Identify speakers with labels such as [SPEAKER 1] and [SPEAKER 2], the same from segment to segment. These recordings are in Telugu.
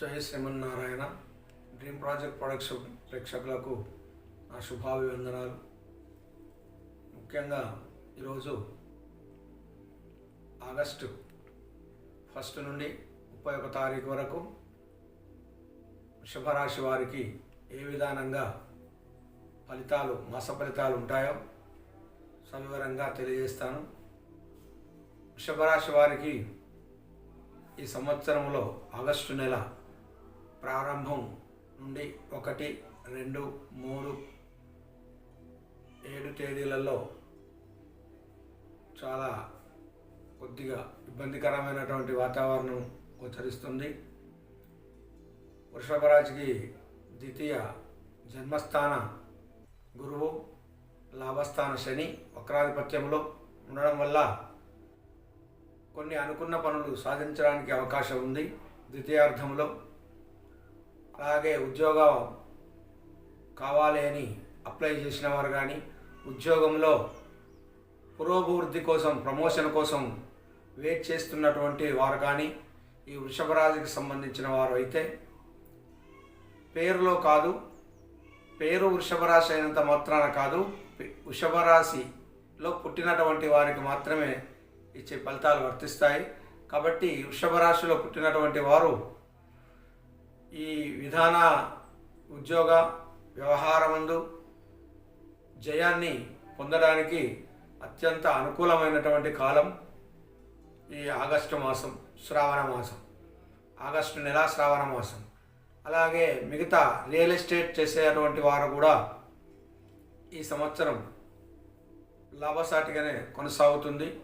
[SPEAKER 1] జయ శ్రీమన్నారాయణ. డ్రీమ్ ప్రాజెక్ట్ ప్రొడక్షన్ ప్రేక్షకులకు నా శుభాభివందనాలు. ముఖ్యంగా ఈరోజు ఆగస్టు ఫస్ట్ నుండి ముప్పై ఒక తారీఖు వరకు వృషభరాశి వారికి ఏ విధానంగా ఫలితాలు మాస ఫలితాలు ఉంటాయో సవివరంగా తెలియజేస్తాను. వృషభరాశి వారికి ఈ సంవత్సరంలో ఆగస్టు నెల ప్రారంభం నుండి ఒకటి రెండు మూడు ఏడు తేదీలలో చాలా కొద్దిగా ఇబ్బందికరమైనటువంటి వాతావరణం గోచరిస్తుంది. వృషభ రాశికి ద్వితీయ జన్మస్థాన గురువు లాభస్థాన శని వక్రాధిపత్యంలో ఉండడం వల్ల కొన్ని అనుకున్న పనులు సాధించడానికి అవకాశం ఉంది. ద్వితీయార్థంలో అలాగే ఉద్యోగం కావాలి అని అప్లై చేసిన వారు కానీ ఉద్యోగంలో పురోభివృద్ధి కోసం ప్రమోషన్ కోసం వెయిట్ చేస్తున్నటువంటి వారు కానీ ఈ వృషభరాజుకి సంబంధించిన వారు అయితే పేరులో కాదు పేరు వృషభరాశి అయినంత మాత్రాన కాదు వృషభరాశిలో వృషభ రాశిలో పుట్టినటువంటి వారికి మాత్రమే ఇచ్చే ఫలితాలు వర్తిస్తాయి. కాబట్టి వృషభ రాశిలో పుట్టినటువంటి వారు ఈ విధాన ఉద్యోగ వ్యవహారమందు జయాన్ని పొందడానికి అత్యంత అనుకూలమైనటువంటి కాలం ఈ ఆగస్టు మాసం శ్రావణ మాసం. ఆగస్టు నెల శ్రావణ మాసం. అలాగే మిగతా రియల్ ఎస్టేట్ చేసేటువంటి వారు కూడా ఈ సంవత్సరం లాభసాటిగానే కొనసాగుతుంది.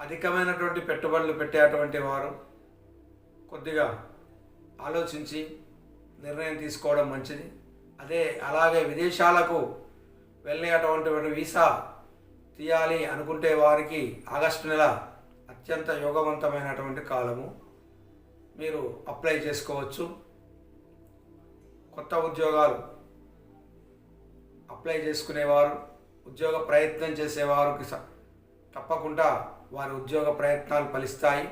[SPEAKER 1] అధికమైనటువంటి పెట్టుబడులు పెట్టేటువంటి వారు కొద్దిగా ఆలోచించి నిర్ణయం తీసుకోవడం మంచిది. అదే అలాగే విదేశాలకు వెళ్ళేటువంటి వీసా తీయాలి అనుకుంటే వారికి ఆగస్టు నెల అత్యంత యోగవంతమైనటువంటి కాలము. మీరు అప్లై చేసుకోవచ్చు. కొత్త ఉద్యోగాలు అప్లై చేసుకునేవారు ఉద్యోగ ప్రయత్నం చేసేవారికి స- తప్పకుండా వారి ఉద్యోగ ప్రయత్నాలు ఫలిస్తాయి.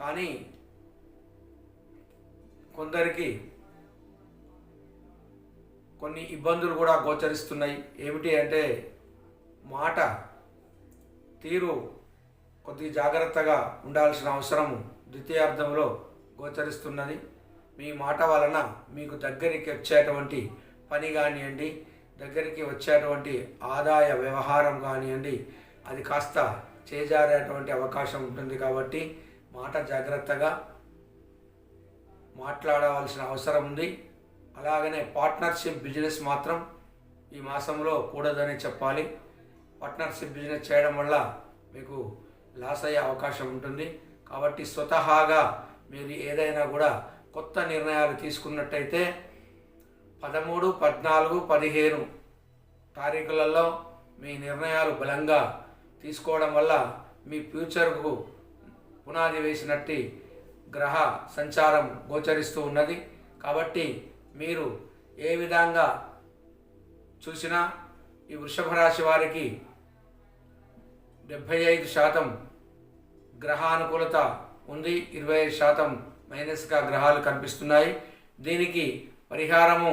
[SPEAKER 1] కానీ కొందరికి కొన్ని ఇబ్బందులు కూడా గోచరిస్తున్నాయి. ఏమిటి అంటే మాట తీరు కొద్ది జాగ్రత్తగా ఉండాల్సిన అవసరం ద్వితీయార్థంలో గోచరిస్తున్నది. మీ మాట వలన మీకు దగ్గరికి వచ్చేటువంటి పని కానివ్వండి దగ్గరికి వచ్చేటువంటి ఆదాయ వ్యవహారం కానివ్వండి అది కాస్త చేజారేటువంటి అవకాశం ఉంటుంది కాబట్టి మాట జాగ్రత్తగా మాట్లాడవలసిన అవసరం ఉంది. అలాగనే పార్ట్నర్షిప్ బిజినెస్ మాత్రం ఈ మాసంలో కూడదని చెప్పాలి. పార్ట్నర్షిప్ బిజినెస్ చేయడం వల్ల మీకు లాస్ అయ్యే అవకాశం ఉంటుంది. కాబట్టి స్వతహాగా మీరు ఏదైనా కూడా కొత్త నిర్ణయాలు తీసుకున్నట్టయితే పదమూడు పద్నాలుగు పదిహేను తారీఖులలో మీ నిర్ణయాలు బలంగా తీసుకోవడం వల్ల మీ ఫ్యూచర్కు పునాది వేసినట్టు గ్రహ సంచారం గోచరిస్తూ ఉన్నది. కాబట్టి మీరు ఏ విధంగా చూసినా ఈ వృషభ రాశి వారికి డెబ్భై ఐదు శాతం గ్రహానుకూలత ఉంది. ఇరవై ఐదు శాతం మైనస్గా గ్రహాలు కనిపిస్తున్నాయి. దీనికి పరిహారము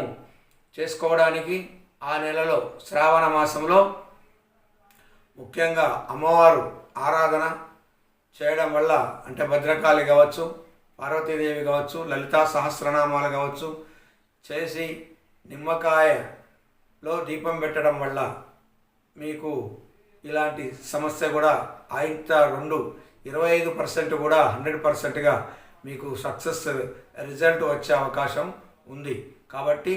[SPEAKER 1] చేసుకోవడానికి ఆ నెలలో శ్రావణ మాసంలో ముఖ్యంగా అమ్మవారు ఆరాధన చేయడం వల్ల అంటే భద్రకాళి కావచ్చు పార్వతీదేవి కావచ్చు లలితా సహస్రనామాలు కావచ్చు చేసి నిమ్మకాయలో దీపం పెట్టడం వల్ల మీకు ఇలాంటి సమస్య కూడా ఆయింత రెండు ఇరవై ఐదు పర్సెంట్ కూడా హండ్రెడ్ పర్సెంట్గా మీకు సక్సెస్ రిజల్ట్ వచ్చే అవకాశం ఉంది. కాబట్టి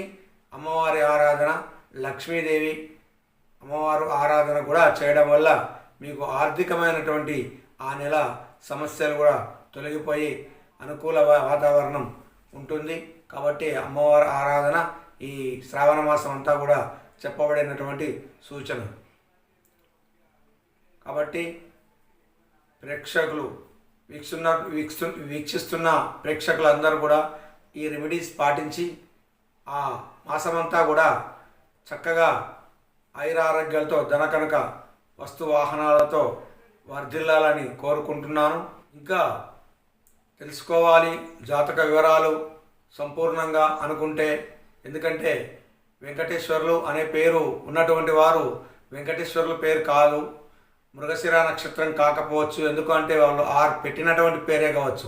[SPEAKER 1] అమ్మవారి ఆరాధన లక్ష్మీదేవి అమ్మవారు ఆరాధన కూడా చేయడం వల్ల మీకు ఆర్థికమైనటువంటి ఆ నెల సమస్యలు కూడా తొలగిపోయి అనుకూల వాతావరణం ఉంటుంది. కాబట్టి అమ్మవారి ఆరాధన ఈ శ్రావణ మాసం అంతా కూడా చెప్పబడినటువంటి సూచన. కాబట్టి ప్రేక్షకులు వీక్షున్న వీక్షు వీక్షిస్తున్న ప్రేక్షకులందరూ కూడా ఈ రెమెడీస్ పాటించి ఆ మాసమంతా కూడా చక్కగా ఐరారోగ్యాలతో ధనకనక వస్తు వాహనాలతో వర్ధిల్లాలని కోరుకుంటున్నాను. ఇంకా తెలుసుకోవాలి జాతక వివరాలు సంపూర్ణంగా అనుకుంటే ఎందుకంటే వెంకటేశ్వర్లు అనే పేరు ఉన్నటువంటి వారు వెంకటేశ్వర్లు పేరు కాదు మృగశిర నక్షత్రం కాకపోవచ్చు ఎందుకంటే వాళ్ళు ఆర్ పెట్టినటువంటి పేరే కావచ్చు.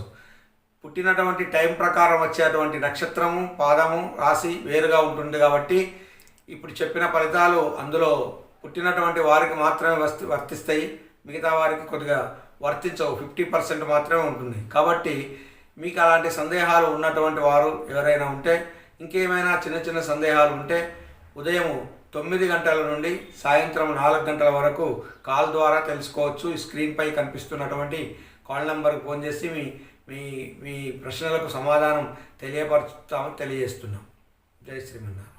[SPEAKER 1] పుట్టినటువంటి టైం ప్రకారం వచ్చేటువంటి నక్షత్రము పాదము రాశి వేరుగా ఉంటుంది కాబట్టి ఇప్పుడు చెప్పిన ఫలితాలు అందులో పుట్టినటువంటి వారికి మాత్రమే వస్తి వర్తిస్తాయి. మిగతా వారికి కొద్దిగా వర్తించవు. ఫిఫ్టీ పర్సెంట్ మాత్రమే ఉంటుంది. కాబట్టి మీకు అలాంటి సందేహాలు ఉన్నటువంటి వారు ఎవరైనా ఉంటే ఇంకేమైనా చిన్న చిన్న సందేహాలు ఉంటే ఉదయం తొమ్మిది గంటల నుండి సాయంత్రం నాలుగు గంటల వరకు కాల్ ద్వారా తెలుసుకోవచ్చు. ఈ స్క్రీన్పై కనిపిస్తున్నటువంటి కాల్ నెంబర్కి ఫోన్ చేసి మీ మీ మీ ప్రశ్నలకు సమాధానం తెలియపరుస్తామని తెలియజేస్తున్నాం. జై శ్రీమన్నారాయణ.